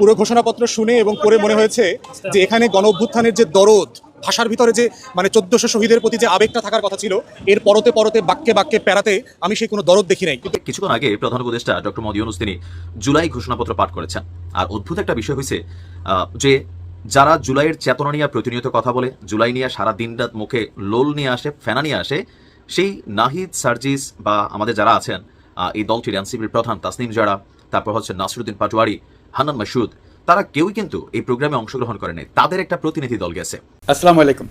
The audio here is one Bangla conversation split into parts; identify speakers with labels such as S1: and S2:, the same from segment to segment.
S1: পুরো ঘোষণাপত্র শুনে এবং পড়ে মনে হয়েছে যে এখানে গণ অভ্যুত্থানের যে দরদ, ভাষার ভিতরে যে মানে চোদ্দশো শহীদের প্রতি যে আবেগটা থাকার কথা ছিল, এর পরতে পরতে, বাক্যে বাক্যে প্যারাতে আমি সেই কোনো দরদ দেখি নাই।
S2: কিছুক্ষণ আগে প্রধান উপদেষ্টা ডক্টর মোদী ইউনুস তিনি জুলাই ঘোষণাপত্র পাঠ করেছেন। আর অদ্ভুত একটা বিষয় হয়েছে যে যারা জুলাইয়ের চেতনা নিয়ে প্রতিনিয়ত কথা বলে, জুলাই নিয়ে সারা দিন রাত মুখে লোল নিয়ে আসে, ফেনা নিয়ে আসে, সেই নাহিদ সার্জিস বা আমাদের যারা আছেন এই দলটির এনসিপির প্রধান তাসনিম জারা, তারপর হচ্ছে নাসরুদ্দিন পাটোয়ারি হান্নান মাসুদ তারা কেউই কিন্তু এই প্রোগ্রামে অংশগ্রহণ করেনি তাদের একটা প্রতিনিধি দল গেছে।
S3: আসসালামু আলাইকুম।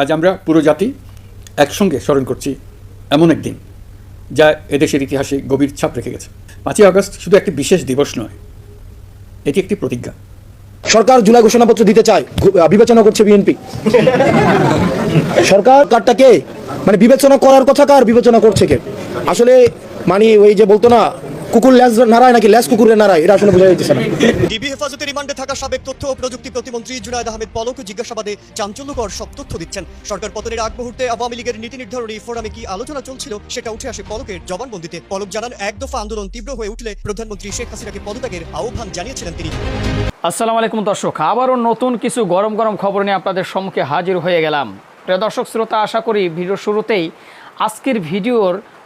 S3: আজ আমরা পুরো জাতি একসঙ্গে স্মরণ করছি এমন একদিন যা এদেশের ইতিহাসে গভীর ছাপ রেখে গেছে। পাঁচই আগস্ট শুধু একটি বিশেষ দিবস নয় এটি একটি প্রতিজ্ঞা।
S4: সরকার জুলাই ঘোষণাপত্র দিতে চায় বিবেচনা করছে বিএনপি। সরকার কারটাকে মানে বিবেচনা করার কথা কার বিবেচনা করছে কে? আসলে মানে ওই যে বলতো না কুকুর ল্যাস নাড়ায় নাকি ল্যাস কুকুরের নাড়ায়? এটা আসলে বোঝা যাচ্ছে না।
S5: ডিবি হেফাজতে রিমান্ডে থাকা সাবেক তথ্য ও প্রযুক্তি প্রতিমন্ত্রী জুনায়দ আহমেদ পলক জিজ্ঞাসাবাদে চাঞ্চল্যকর সব তথ্য দিচ্ছেন। সরকার পতনের আগ মুহূর্তে আওয়ামী লীগের নীতি নির্ধারণী ফোরামে কি আলোচনা চলছিল সেটা উঠে আসে পলকের জবানবন্দিতে। পলক জানান এক দফা আন্দোলন তীব্র হয়ে উঠলে প্রধানমন্ত্রী শেখ হাসিনাকে পদত্যাগের আহ্বান জানিয়েছিলেন তিনি।
S6: আসসালামু আলাইকুম দর্শক আবারও নতুন কিছু গরম গরম খবর নিয়ে আপনাদের সম্মুখে হাজির হয়ে গেলাম। প্রিয় দর্শক শ্রোতা আশা করি ভিডিও শুরুতেই আজকের ভিডিওর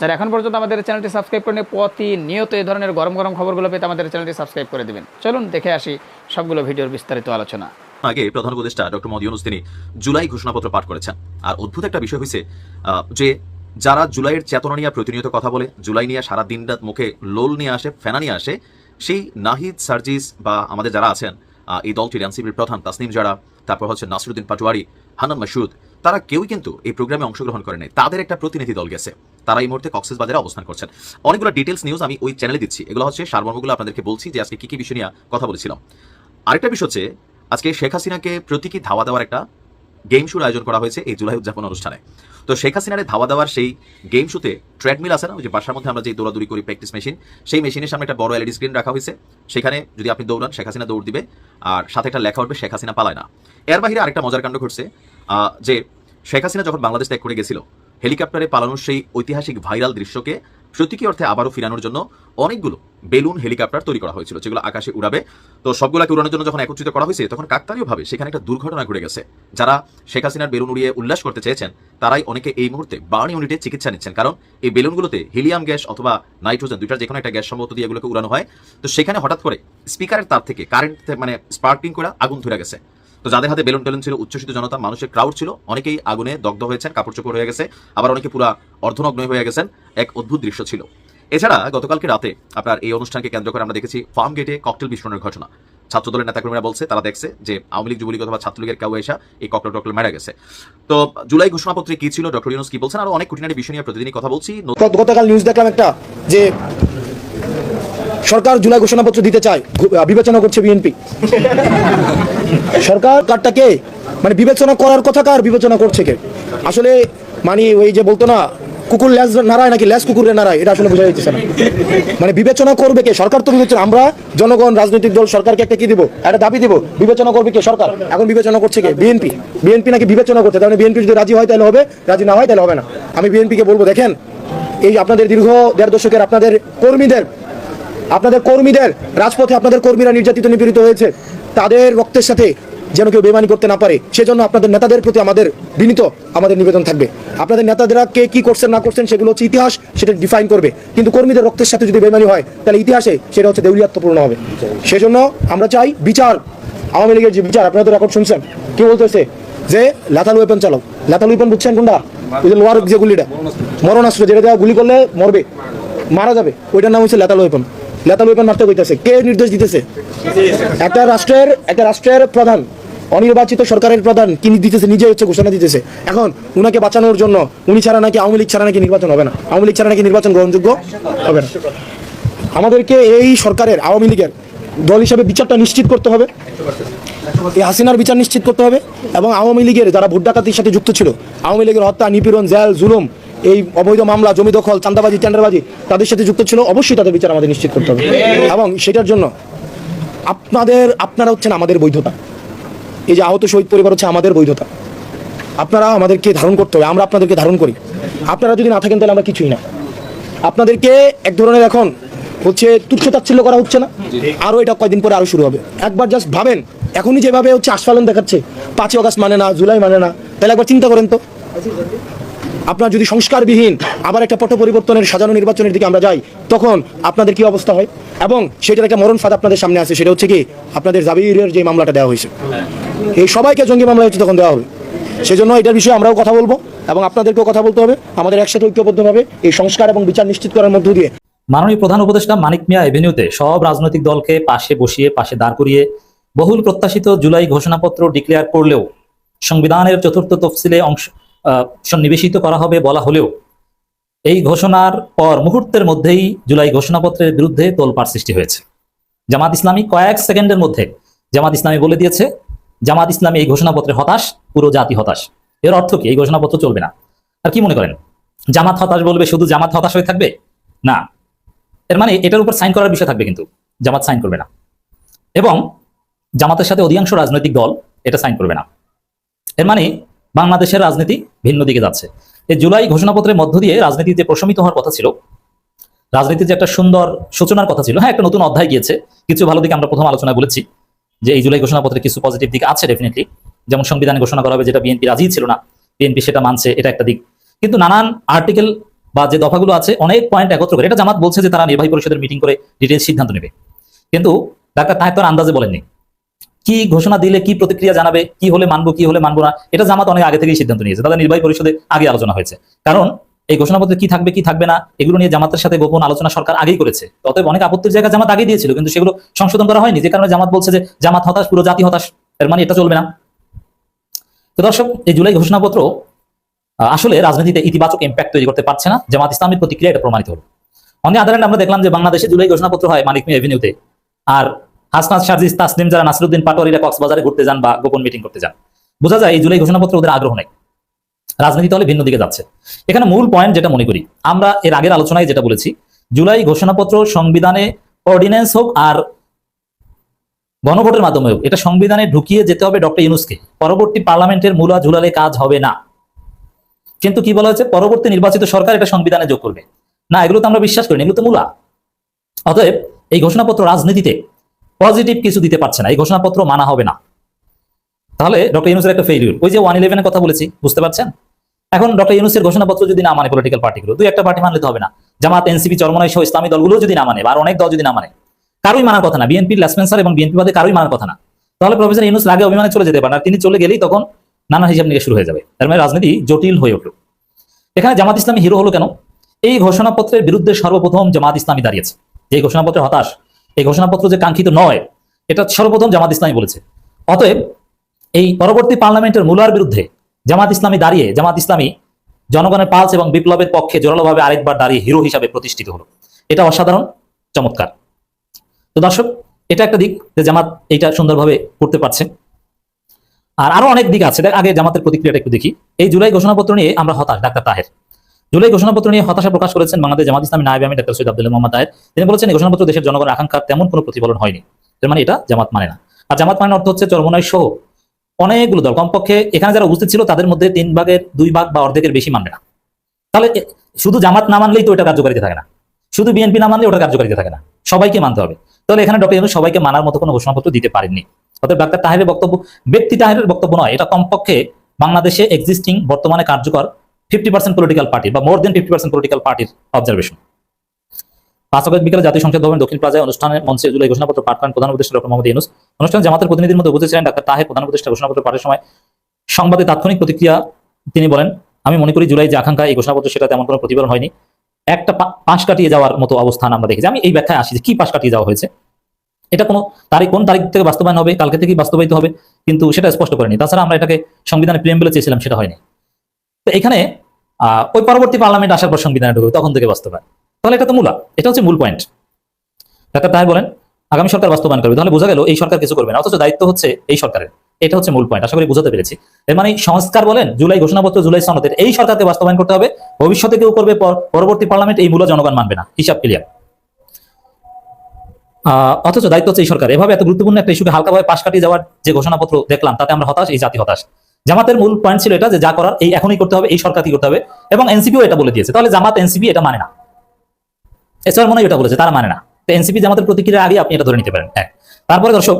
S6: যারা এখন পর্যন্ত আমাদের চ্যানেলটি সাবস্ক্রাইব করেন প্রতিনিয়ত এই ধরনের গরম গরম খবরগুলো পেতে আমাদের চ্যানেলটি সাবস্ক্রাইব করে দেবেন। চলুন দেখে আসি সবগুলো ভিডিওর বিস্তারিত আলোচনা।
S2: আগে প্রধান উপদেষ্টা ডক্টর মোদী ইউনুস, তিনি জুলাই ঘোষণাপত্র পাঠ করেছেন। আর অদ্ভুত একটা বিষয় হয়েছে যে যারা জুলাইয়ের চেতনা নিয়ে প্রতিনিয়ত কথা বলে, জুলাই নিয়ে সারা দিন রাত মুখে লোল নিয়ে আসে, ফেনা নিয়ে আসে, সেই নাহিদ সার্জিস বা আমাদের যারা আছেন এই দলটির এনসিপির প্রধান তাসনিম জারা, তারপর হচ্ছে নাসরুদ্দিন পাটোয়ারি, হান্নান মাসুদ তারা কেউই কিন্তু এই প্রোগ্রামে অংশগ্রহণ করেনি তাদের একটা প্রতিনিধি দল গেছে। তারা এই মুহূর্তে কক্সেস বাজারে অবস্থান করছেন। অনেকগুলো ডিটেলস নিউজ আমি ওই চ্যানেলে দিচ্ছি। এগুলো হচ্ছে সারমর্মগুলো আপনাদেরকে বলছি যে আজকে কি কি বিষয় নিয়ে কথা বলেছিলাম। আরেকটা বিষয় হচ্ছে, আজকে শেখ হাসিনাকে প্রতীকী ধাওয়া দেওয়ার একটা গেম শুর আয়োজন করা হয়েছে এই জুলাই উদযাপন অনুষ্ঠানে। তো শেখ হাসিনারে ধাওয়া দেওয়ার সেই গেম শুতে ট্রেডমিল আছে না? ওই যে বাসার মধ্যে আমরা যে দৌড়াদৌড়ি করি প্র্যাকটিস মেশিন সেই মেশিনের সামনে একটা বড় এলইডি স্ক্রিন রাখা হয়েছে। সেখানে যদি আপনি দৌড়ান, শেখ হাসিনা দৌড় দিবে। আর সাথে একটা লেখা উঠবে, শেখ হাসিনা পালায় না। এর বাহিরে আরেকটা মজার কাণ্ড ঘটছে। যে শেখ হাসিনা যখন বাংলাদেশ ত্যাগ করে গেছিল, হেলিকপ্টারে পালানোর সেই ঐতিহাসিক ভাইরাল দৃশ্যকে প্রতীকী অর্থে আবারও ফিরানোর জন্য অনেকগুলো বেলুন, হেলিকপ্টার তৈরি করা হয়েছিল, যেগুলো আকাশে উড়াবে। তো সবগুলোকে উড়ানোর জন্য যখন একত্রিত করা হয়েছে, তখন কাকতালীয়ভাবে সেখানে একটা দুর্ঘটনা ঘটে গেছে। যারা শেখ হাসিনার বেলুন উড়িয়ে উল্লাস করতে চেয়েছেন, তারাই অনেকে এই মুহূর্তে বার্ন ইউনিটে চিকিৎসা নিচ্ছেন। কারণ এই বেলুনগুলোতে হিলিয়াম গ্যাস অথবা নাইট্রোজেন দুইটার যে কোনো একটা গ্যাস সম্ভবত দিয়ে এগুলোকে উড়ানো হয়। তো সেখানে হঠাৎ করে স্পিকারের তার থেকে কারেন্ট মানে স্পার্কিং করে আগুন ধরে গেছে। তো যাদের হাতে বেলুন টেলুন ছিল, উচ্ছ্বসিত জনতা, মানুষের ক্রাউড ছিল, অনেকেই আগুনে দগ্ধ হয়েছেন, কাপড় চোপড় হয়ে গেছে, আবার অনেকে পুরা অর্ধনগ্ন হয়ে গেছেন, এক অদ্ভুত দৃশ্য ছিল। এছাড়া গতকালকে রাতে আপনার এই অনুষ্ঠানকে কেন্দ্র করে আমরা দেখেছি ফার্ম গেটে ককটেল বিস্ফোরণের ঘটনা। ছাত্রদলের নেতাকর্মীরা বলছে, তারা দেখছে যে আওয়ামী লীগ, যুবলীগ অথবা ছাত্রলীগের কেউ এসা এই ককটেল টকটেল মারা গেছে। তো জুলাই ঘোষণাপত্রে কি ছিল? ডক্টর ইউনুস কি বলছেন? আরও অনেক খুঁটিনাটি বিষয় নিয়ে প্রতিদিনই কথা বলছি।
S4: গত- গতকাল নিউজ দেখলাম একটা যে সরকার জুলাই ঘোষণাপত্র দিতে চায় বিবেচনা করছে বিএনপি সরকার কারটাকে মানে বিবেচনা করার কথা কার বিবেচনা করছে কে? আসলে মানে ওই যে বলতো না, কুকুর ল্যাস নাড়ায় নাকি ল্যাস কুকুরের নাড়ায়? এটা আসলে বোঝা যাচ্ছে না। মানে বিবেচনা করবে কে? সরকার তো বিবেচনা আমরা জনগণ, রাজনৈতিক দল, সরকারকে একটা কি দিব? একটা দাবি দিব, বিবেচনা করবে কে সরকার? এখন বিবেচনা করছে কে? বিএনপি বিএনপি নাকি বিবেচনা করছে? তাহলে বিএনপি যদি রাজি হয় তাহলে হবে, রাজি না হয় তাহলে হবে না। আমি বিএনপিকে বলব, দেখেন, এই আপনাদের দীর্ঘ দেড় দশকের আপনাদের কর্মীদের আপনাদের কর্মীদের, রাজপথে আপনাদের কর্মীরা নির্যাতিত, নিপীড়িত হয়েছে। তাদের রক্তের সাথে যেন কেউ বেমানি করতে না পারে, সেজন্য আপনাদের নেতাদের প্রতি আমাদের বিনীত আমাদের নিবেদন থাকবে। আপনাদের নেতাদেরা কে কি করছেন, না করছেন, সেগুলো হচ্ছে ইতিহাস, সেটা ডিফাইন করবে। কিন্তু কর্মীদের রক্তের সাথে যদি বেমানি হয়, তাহলে ইতিহাসে সেটা হচ্ছে দেউলিয়াত্মপূর্ণ হবে। সেজন্য আমরা চাই বিচার, আওয়ামী লীগের যে বিচার, আপনারা তো রেকর্ড শুনছেন। কি বলতেছে? যে লাথাল ওয়েপন চালাও লাথাল ওয়েপন বুঝছেন কোনটা? ওই যে লোহার যে গুলিটা। মরণাস্ত্র, যেটা দেওয়া গুলি করলে মরবে, মারা যাবে। ওইটার নাম হচ্ছে লেতাল ওয়েপন কইতেছে, কে নির্দেশ দিতেছে? একটা রাষ্ট্রের একটা রাষ্ট্রের প্রধান, অনির্বাচিত সরকারের প্রধান কি দিতেছে? নিজে হচ্ছে ঘোষণা দিতেছে। এখন উনাকে বাঁচানোর জন্য উনি ছাড়া নাকি আওয়ামী লীগ ছাড়া নাকি নির্বাচন হবে না? আওয়ামী লীগ ছাড়া নাকি নির্বাচন গ্রহণযোগ্য হবে না? আমাদেরকে এই সরকারের, আওয়ামী লীগের দল হিসাবে বিচারটা নিশ্চিত করতে হবে। এই হাসিনার বিচার নিশ্চিত করতে হবে এবং আওয়ামী লীগের যারা ভোট ডাকাতির সাথে যুক্ত ছিল, আওয়ামী লীগের হত্যা, নিপীড়ন, জেল, জুলুম এই অবৈধ মামলা, জমি দখল চান্দাবাজি টেন্ডারবাজি, তাদের সাথে যুক্ত ছিল, অবশ্যই তাদের বিচার আমাদের নিশ্চিত করতে হবে। এবং সেটার জন্য আপনাদের, আপনারা হচ্ছেন আমাদের বৈধতা। এই যে আহত শহীদ পরিবার হচ্ছে আমাদের বৈধতা। আপনারা আমাদেরকে ধারণ করতে হবে, আমরা আপনাদেরকে ধারণ করি। আপনারা যদি না থাকেন তাহলে আমরা কিছুই না। আপনাদেরকে এক ধরনের এখন হচ্ছে তুচ্ছ তাচ্ছিল্য করা হচ্ছে না। আরও এটা কয়দিন পরে আরও শুরু হবে। একবার জাস্ট ভাবেন, এখনই যেভাবে হচ্ছে আস্ফালন দেখাচ্ছে, পাঁচই অগাস্ট মানে না, জুলাই মানে না, তাহলে একবার চিন্তা করেন তো। আপনার যদি সংস্কারবিহীন আবার একটা পট পরিবর্তনের সাজানো নির্বাচনের দিকে আমরা যাই, তখন আপনাদের কি অবস্থা হয়? এবং সেটার একটা মরণ ফাঁদ আপনাদের সামনে আছে, সেটা হচ্ছে কি, আপনাদের জাবিরের যে মামলাটা দেওয়া হয়েছে। এই সবাইকে জঙ্গি মামলা হচ্ছে তখন দেওয়া হবে। সেজন্য এটার বিষয়ে আমরাও কথা বলব এবং আপনাদেরকেও কথা বলতে হবে, আমাদের একসাথে ঐক্যবদ্ধভাবে এই সংস্কার এবং বিচার নিশ্চিত করার মধ্য দিয়ে।
S7: মাননীয় প্রধান উপদেষ্টা মানিক মিয়া এভিনিউতে সব রাজনৈতিক দলকে পাশে বসিয়ে, পাশে দাঁড় করিয়ে বহুল প্রত্যাশিত জুলাই ঘোষণাপত্র ডিক্লেয়ার করলেও সংবিধানের চতুর্থ তফসিলে অংশ সন্নিবেশিত করা হবে বলা হলেও এই ঘোষণার পর মুহূর্তের মধ্যেই জুলাই ঘোষণাপত্রের বিরুদ্ধে তোলপাড় সৃষ্টি হয়েছে। জামাত ইসলামী কয়েক সেকেন্ডের মধ্যে, জামাত ইসলামী বলে দিয়েছে, জামাত ইসলামী এই ঘোষণাপত্রে হতাশ, পুরো জাতি হতাশ। এর অর্থ কি? এই ঘোষণাপত্র চলবে না। আর কি মনে করেন? জামাত হতাশ বলবে শুধু জামাত হতাশ হয়ে থাকবে? না। এর মানে এটার উপর সাইন করার বিষয় থাকবে কিন্তু। জামাত সাইন করবে না। এবং জামাতের সাথে অধিকাংশ রাজনৈতিক দল এটা সাইন করবে না। এর মানে বাংলাদেশের রাজনীতি ভিন্ন দিকে যাচ্ছে। এই জুলাই ঘোষণাপত্রের মধ্য দিয়ে রাজনীতি যে প্রশমিত হওয়ার কথা ছিল রাজনীতির যে একটা সুন্দর সূচনার কথা ছিল হ্যাঁ একটা নতুন অধ্যায় গিয়েছে। কিছু ভালো দিকে আমরা প্রথম আলোচনায় বলেছি যে এই জুলাই ঘোষণাপত্রে কিছু পজিটিভ দিক আছে ডেফিনেটলি যেমন সংবিধানে ঘোষণা করা হবে যেটা বিএনপি রাজি ছিল না বিএনপি সেটা মানছে, এটা একটা দিক। কিন্তু নানান আর্টিকেল বা যে দফাগুলো আছে, অনেক পয়েন্ট একত্র করে, এটা জামাত বলছে যে তারা নির্বাহী পরিষদের মিটিং করে ডিটেলস সিদ্ধান্ত নেবে। কিন্তু ডাক্তার তাহের আন্দাজে বলেননি। কি ঘোষণা দিলে কি প্রতিক্রিয়া জানাবে, কি হলে মানবো, কি হলে মানবো না, এটা জামাত অনেক আগে থেকেই সিদ্ধান্ত নিয়েছে। তাদের নির্বাহী পরিষদে আগে আলোচনা হয়েছে। কারণ এই ঘোষণাপত্রে কি থাকবে কি থাকবে না, এগুলো নিয়ে জামাতের সাথে গোপন আলোচনা সরকার আগেই করেছে। অতএব অনেক আপত্তির জায়গা জামাত আগে দিয়েছিল, কিন্তু সেগুলো সংশোধন করা হয়নি। যে কারণে জামাত বলছে যে জামাত হতাশ, পুরো জাতি হতাশ, এর মানে এটা চলবে না। তো দর্শক, এই জুলাই ঘোষণাপত্র আসলে রাজনীতিতে ইতিবাচক ইম্প্যাক্ট তৈরি করতে পারছে না। জামাত ইসলামের প্রতিক্রিয়া এটা প্রমাণিত হলো। অন আদার আমরা দেখলাম যে বাংলাদেশে জুলাই ঘোষণাপত্র হয় মিয়া এভিনিউতে আর হাসনাত শারজিস তাসনিম যারা নাসিরুদ্দিন পাটোয়ারিরা কক্সবাজারে ঘুরতে যান বা গোপন মিটিং করতে যান। বোঝা যায় এই জুলাই ঘোষণাপত্র ওদের আগ্রহ নেই। রাজনীতি তাহলে ভিন্ন দিকে যাচ্ছে। এখানে মূল পয়েন্ট যেটা মনে করি, আমরা এর আগের আলোচনায় যেটা বলেছি, জুলাই ঘোষণাপত্র সংবিধানে অর্ডিন্যান্স হোক আর গণভোটের মাধ্যমে হোক, এটা সংবিধানে ঢুকিয়ে যেতে হবে ডক্টর ইউনুসকে। পরবর্তী পার্লামেন্টের মূলা ঝুলালে কাজ হবে না। কিন্তু কি বলা হয়েছে? পরবর্তী নির্বাচিত সরকার এটা সংবিধানে যোগ করবে। না, এগুলো তো আমরা বিশ্বাস করি না এগুলো তো মূলা। অতএব এই ঘোষণাপত্র রাজনীতিতে পজিটিভ কিছু দিতে পারছে না, এই ঘোষণাপত্র মানা হবে না। তাহলে ডক্টর ইউনুসের একটা ফেইলিউর ওই যে ওয়ান ইলেভেনের কথা বলেছি, বুঝতে পারছেন? এখন ডক্টর ইউনুসের ঘোষণাপত্র যদি না মানে পলিটিক্যাল পার্টিগুলো দুই একটা পার্টি মানলে তো হবে না। জামাত এনসিপি চরমনাই সহ ইসলামী দলগুলো যদি না মানে আর অনেক দল যদি না মানে কারোই মানার কথা না। বিএনপির লেসপেন্সার এবং বিএনপি বাদে কারোই মানার কথা না। তাহলে প্রফেসর ইউনুস আগে অভিমানে চলে যেতে পারেন, আর তিনি চলে গেলেই তখন নানা হিসাব নিয়ে শুরু হয়ে যাবে। তার মানে রাজনীতি জটিল হয়ে উঠল। এখানে জামাত ইসলামী হিরো হলো কেন? এই ঘোষণাপত্রের বিরুদ্ধে সর্বপ্রথম জামাত ইসলামী দাঁড়িয়েছে। যে ঘোষণাপত্রে হতাশ এই ঘোষণাপত্র যে কাঙ্ক্ষিত নয়, এটা সর্বপ্রথম জামাত ইসলামী বলেছে। অতএব এই পরবর্তী পার্লামেন্টের মূলার বিরুদ্ধে জামাত ইসলামী দাঁড়িয়ে, জামাত ইসলামী জনগণের পালস এবং বিপ্লবের পক্ষে জোরালোভাবে আরেকবার দাঁড়িয়ে হিরো হিসাবে প্রতিষ্ঠিত হলো। এটা অসাধারণ, চমৎকার। তো দর্শক, এটা একটা দিক যে জামাত এইটা সুন্দরভাবে করতে পারছে। আর আরও অনেক দিক আছে। আগে জামাতের প্রতিক্রিয়াটা একটু দেখি। এই জুলাই ঘোষণাপত্র নিয়ে আমরা হতাশ, ডাক্তার তাহের। জুলাই ঘোষণাপত্র নিয়ে হতাশা প্রকাশ করেছেন বাংলাদেশ জামাত ইসলামী নায়েব আমি ডাক্তার সৈয়দ আব্দুল মোহাম্মদ তাহের তিনি বলেছেন ঘোষণাপত্র দেশের জনগণের আকাঙ্ক্ষার তেমন কোনো প্রতিফলন হয়নি। মানে এটা জামাত মানে না। আর জামাত মানে অর্থ হচ্ছে চরমনাই সহ অনেকগুলো দল। কমপক্ষে এখানে যারা উপস্থিত ছিল, তাদের মধ্যে তিন ভাগের দুই ভাগ বা অর্ধেকের বেশি মানবে না। তাহলে শুধু জামাত না মানলেই তো এটা কার্যকারিতা থাকে না। শুধু বিএনপি না মানলে ওটা কার্যকারিতা থাকে না। সবাইকে মানতে হবে। তাহলে এখানে ডক্টর ইউনূস সবাইকে মানার মতো কোনো ঘোষণাপত্র দিতে পারেননি। অর্থাৎ ডাক্তার তাহেরের বক্তব্য, ব্যক্তি তাহেরের বক্তব্য নয়, এটা কমপক্ষে বাংলাদেশে এক্সিস্টিং বর্তমানে কার্যকর ফিফটি পার্সেন্ট পলিটিক্যাল পার্টি বা more than fifty percent political পার্টির অবজারভেশন পাঁচ আগস্ট বিকেলে জাতীয় সংসদ ভবন দক্ষিণ প্লাজায় অনুষ্ঠানের মঞ্চে জুলাই ঘোষণাপত্র পাঠ করেন প্রধান উপদেষ্টা ডক্টর মোহাম্মদ ইউনুস। অনুষ্ঠানে জামাতের প্রতিনিধির মধ্যে উপস্থিত ছিলেন ডাক্তার তাহের, প্রধান উপদেষ্টা ঘোষণাপত্র পাঠের সময় সংবাদে তাৎক্ষণিক প্রতিক্রিয়া তিনি বলেন, আমি মনে করি জুলাই যে আকাঙ্ক্ষা, এই ঘোষণাপত্র সেটা তেমন কোনো প্রতিফলন হয়নি। একটা পাশ কাটিয়ে যাওয়ার মতো অবস্থান আমরা দেখেছি। আমি এই ব্যাখ্যায় আসি যে কি পাশ কাটিয়ে যাওয়া হয়েছে। এটা কোনো তারিখ কোন তারিখ থেকে বাস্তবায়ন হবে, কালকে থেকেই বাস্তবায়িত হবে, কিন্তু সেটা স্পষ্ট করেনি। তাছাড়া আমরা এটাকে সংবিধানে প্রেম বলে চেয়েছিলাম, সেটা হয়নি। তো এখানে ওই পরবর্তী পার্লামেন্ট আসার পর সংবিধানে ঢুকবে, তখন থেকে বাস্তবায়ন। তাহলে এটা তো মূলা, এটা হচ্ছে মূল পয়েন্ট ডাক্তার তাহের বলেন, আগামী সরকার বাস্তবায়ন করবে। তাহলে বোঝা গেল, এই সরকার কিছু করবে না, অথচ দায়িত্ব হচ্ছে এই সরকারের। এটা হচ্ছে মূল পয়েন্ট আশা করি বুঝতে পেরেছি। এর মানে সংস্কার বলেন, জুলাই ঘোষণাপত্র, জুলাই সনদের, এই সরকারকে বাস্তবায়ন করতে হবে। ভবিষ্যতে কেউ করবে পরবর্তী পার্লামেন্ট এই মূল্য জনগণ মানবে না। হিসাব ক্লিয়ার অথচ দায়িত্ব হচ্ছে এই সরকার। এভাবে এত গুরুত্বপূর্ণ একটা ইস্যুকে হালকাভাবে পাশ কাটিয়ে যাওয়ার যে ঘোষণাপত্র দেখলাম, তাতে আমরা হতাশ, এই জাতি হতাশ। জামাতের মূল পয়েন্ট ছিল এটা যে যা করার এই এখনই করতে হবে, এই সরকারকে করতে হবে? এবং এনসিপিও এটা বলে দিয়েছে। তাহলে জামাত এনসিপি এটা মানে না। এছাড়া মনে এটা বলেছে, তারা মানে না। তো এনসিপি জামাতের প্রতিক্রিয়া আগে আপনি এটা ধরে নিতে পারেন। হ্যাঁ তারপরে দর্শক,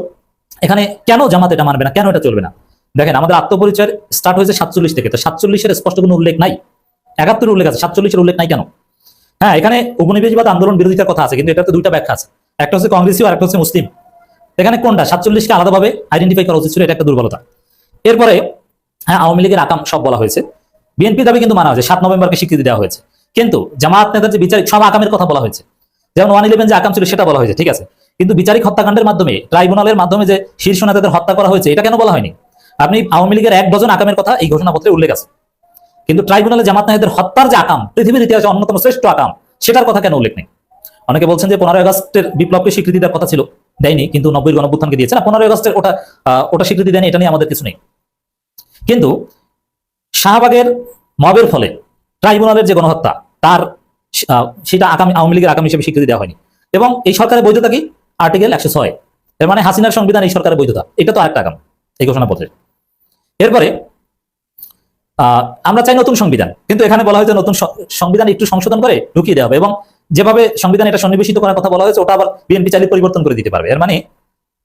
S7: এখানে কেন জামাত এটা মানবে না? কেন এটা চলবে না? দেখেন, আমাদের আত্মপরিচয় স্টার্ট হয়েছে সাতচল্লিশ থেকে। তো সাতচল্লিশের স্পষ্ট কোনো উল্লেখ নাই? একাত্তর উল্লেখ আছে। সাতচল্লিশের উল্লেখ নাই কেন? হ্যাঁ এখানে উপনিবেশবাদ আন্দোলন বিরোধিতার কথা আছে, কিন্তু এটাতে দুইটা ব্যাখ্যা আছে। একটা হচ্ছে কংগ্রেসি আর একটা হচ্ছে মুসলিম। এখানে কোনটা? সাতচল্লিশকে আলাদাভাবে আইডেন্টিফাই করা উচিত ছিল, এটা একটা দুর্বলতা। এরপরে হ্যাঁ আওয়ামী লীগের আকাম সব বলা হয়েছে। বিএনপি দাবি কিন্তু মানা হয়েছে, সাত নভেম্বরকে স্বীকৃতি দেওয়া হয়েছে। কিন্তু জামাত নেতার যে বিচারিক, সব আকামের কথা বলা হয়েছে। যেমন ওয়ান ইলেভেন যে আকাম ছিল সেটা বলা হয়েছে, ঠিক আছে? কিন্তু বিচারিক হত্যাকাণ্ডের মাধ্যমে, ট্রাইব্যুনালের মাধ্যমে যে শীর্ষ নেতাদের হত্যা করা হয়েছে, এটা কেন বলা হয়নি? আপনি আওয়ামী লীগের এক ডজন আকামের কথা এই ঘোষণাপত্রে উল্লেখ আছে। কিন্তু ট্রাইব্যুনালে জামাত নেতাদের হত্যার যে আকাম, পৃথিবীর ইতিহাসে অন্যতম শ্রেষ্ঠ আকাম, সেটার কথা কেন উল্লেখ নেই? অনেকে বলছেন যে পনেরোই আগস্টের বিপ্লবকে স্বীকৃতি দেওয়ার কথা ছিল, দেয়নি, কিন্তু নব্বই গণভ্যুত্থানকে দিয়েছে। না, পনেরোই আগস্টের ওটা ওটা স্বীকৃতি দেয়নি, এটা নিয়ে আমাদের কিছু নেই। কিন্তু শাহবাগের মবের ফলে ট্রাইব্যুনালের যে গণহত্যা, তার সেটা আগামী, আওয়ামী লীগের আগামী হিসেবে স্বীকৃতি দেওয়া হয়নি। এবং এই সরকারের বৈধতা কি? আর্টিকেল একশো ছয়। এর মানে হাসিনার সংবিধান, এই সরকারের বৈধতা। এটা তো আরেকটা আগাম, এই ঘোষণাপত্রের এরপরে আমরা চাই নতুন সংবিধান। কিন্তু এখানে বলা হয়েছে নতুন সংবিধান একটু সংশোধন করে ঢুকিয়ে দেওয়া হবে এবং যেভাবে সংবিধান এটা সন্নিবেশিত করার কথা বলা হয়েছে, ওটা আবার বিএনপি চালিয়ে পরিবর্তন করে দিতে পারবে। এর মানে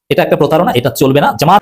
S7: এটা একটা প্রতারণা, এটা চলবে না। জামাত